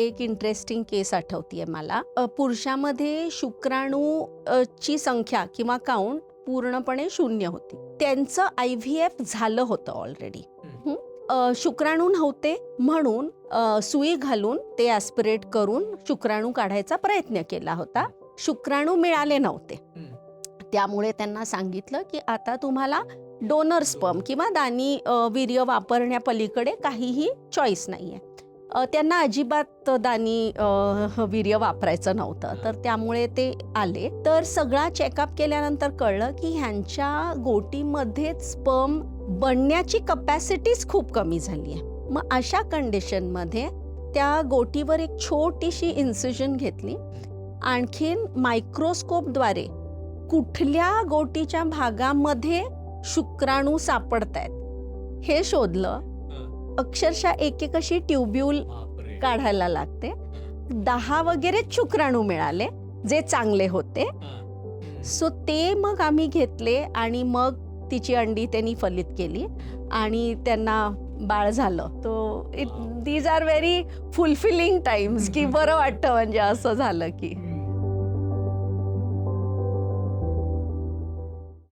एक इंटरेस्टिंग केस आठवतीये मला. पुरुषामध्ये शुक्राणू ची संख्या किंवा काउंट पूर्णपणे शून्य होती. त्यांचं आय व्ही एफ झालं होतं ऑलरेडी शुक्राणू नव्हते म्हणून सुई घालून ते ॲस्पिरेट करून शुक्राणू काढायचा प्रयत्न केला होता. शुक्राणू मिळाले नव्हते. त्यामुळे त्यांना सांगितलं की आता तुम्हाला डोनर स्पर्म किंवा दानी वीर्य वापरण्यापलीकडे काहीही चॉईस नाही आहे त्यांना अजिबात दानी वीर्य वापरायचं नव्हतं. तर त्यामुळे ते आले. तर सगळा चेकअप केल्यानंतर कळलं की ह्यांच्या गोटीमध्येच स्पर्म बनण्याची कपॅसिटीच खूप कमी झाली आहे. मग अशा कंडिशनमध्ये त्या गोटीवर एक छोटीशी इन्सिजन घेतली. आणखीन मायक्रोस्कोपद्वारे कुठल्या गोटीच्या भागामध्ये शुक्राणू सापडत आहेत हे शोधलं. अक्षरशः एक एक अशी ट्युब्यूल काढायला लागते. दहा वगैरे शुक्राणू मिळाले जे चांगले होते. सो ते मग आम्ही घेतले आणि मग तिची अंडी त्यांनी फलित केली आणि त्यांना बाळ झालं. तो it these are very fulfilling times की बरं वाटतं म्हणजे असं झालं की.